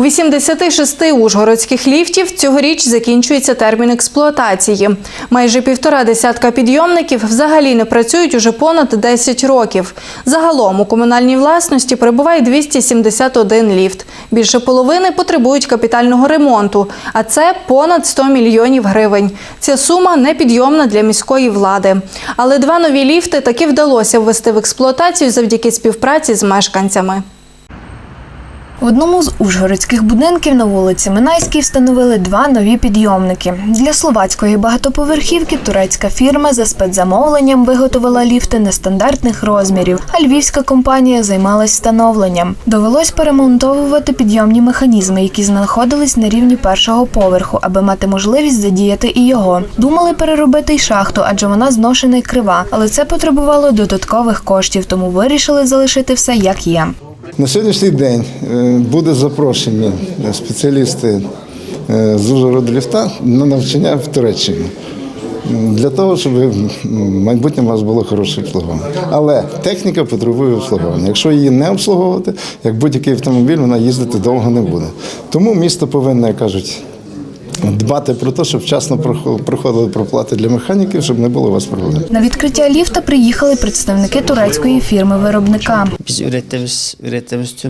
У 86 ужгородських ліфтів цьогоріч закінчується термін експлуатації. Майже півтора десятка підйомників взагалі не працюють уже понад 10 років. Загалом у комунальній власності перебуває 271 ліфт. Більше половини потребують капітального ремонту, а це понад 100 мільйонів гривень. Ця сума непідйомна для міської влади. Але два нові ліфти таки вдалося ввести в експлуатацію завдяки співпраці з мешканцями. В одному з ужгородських будинків на вулиці Минайській встановили два нові підйомники. Для словацької багатоповерхівки турецька фірма за спецзамовленням виготовила ліфти нестандартних розмірів, а львівська компанія займалась встановленням. Довелось перемонтовувати підйомні механізми, які знаходились на рівні першого поверху, аби мати можливість задіяти і його. Думали переробити й шахту, адже вона зношена й крива, але це потребувало додаткових коштів, тому вирішили залишити все як є. На сьогоднішній день е, буде запрошені спеціалісти е, з Ужгорода ліфта на навчання в Туреччині. Для того, щоб в майбутньому у вас було хороше обслуговування. Але техніка потребує обслуговування. Якщо її не обслуговувати, як будь-який автомобіль, вона їздити довго не буде. Тому місто повинно, як кажуть, дбати про те, щоб вчасно прохо- проходили проплати для механіків, щоб не було у вас проблем. На відкриття ліфта приїхали представники турецької tüm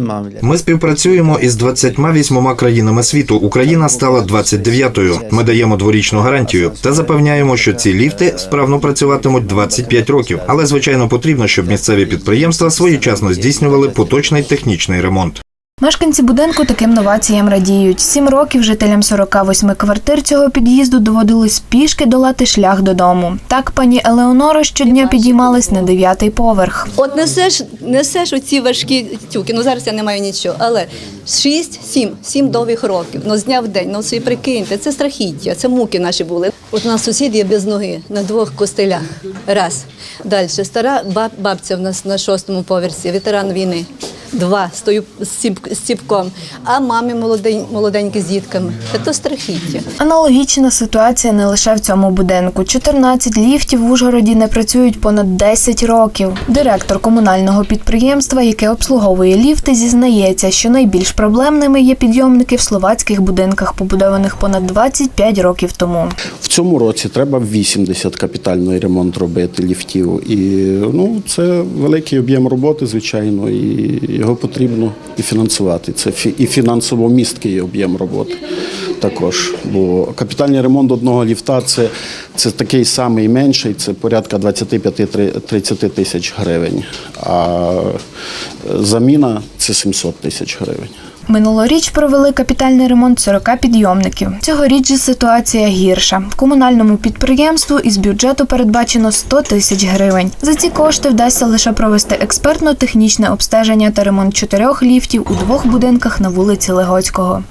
mamulleri Ми співпрацюємо із 28 країнами світу. Україна стала 29-ю. Ми даємо дворічну гарантію та запевняємо, що ці ліфти справно працюватимуть 25 років. Але звичайно потрібно, щоб місцеві підприємства своєчасно здійснювали поточний технічний ремонт. Мешканці будинку таким новаціям радіють. Сім років жителям 48 квартир цього під'їзду доводилось пішки долати шлях додому. Так пані Елеонора щодня підіймалась на дев'ятий поверх. От несеш, несеш оці важкі тюки. Ну зараз я не маю нічого, але 6, 7, 7 довгих років. Ну з дня в день. Ну собі прикиньте, це страхіття, це муки наші були. От у нас сусід є без ноги на двох костелях. Раз. Далі стара баб, бабця в нас на шостому поверсі, ветеран війни. Два стою з ціп- ціпком, а мамі молодень, молоденькі з дітками. Це то страхіття. Аналогічна ситуація не лише в цьому будинку. 14 ліфтів в Ужгороді не працюють понад 10 років. Директор комунального підприємства, яке обслуговує ліфти, зізнається, що найбільш проблемними є підйомники в словацьких будинках, побудованих понад 25 років тому. Цьому році треба 80 капітальний ремонт робити ліфтів. І ну, це великий об'єм роботи, звичайно, і його потрібно і фінансувати. Це і фінансово місткий об'єм роботи також. Бо капітальний ремонт одного ліфта це, це такий самий менший, це порядка 25-30 тисяч гривень. А заміна це 700 тисяч гривень. Минулоріч провели капітальний ремонт 40 підйомників. Цьогоріч же ситуація гірша. Комунальному підприємству із бюджету передбачено 100 тисяч гривень. За ці кошти вдасться лише провести експертно-технічне обстеження та ремонт чотирьох ліфтів у двох будинках на вулиці Легоцького.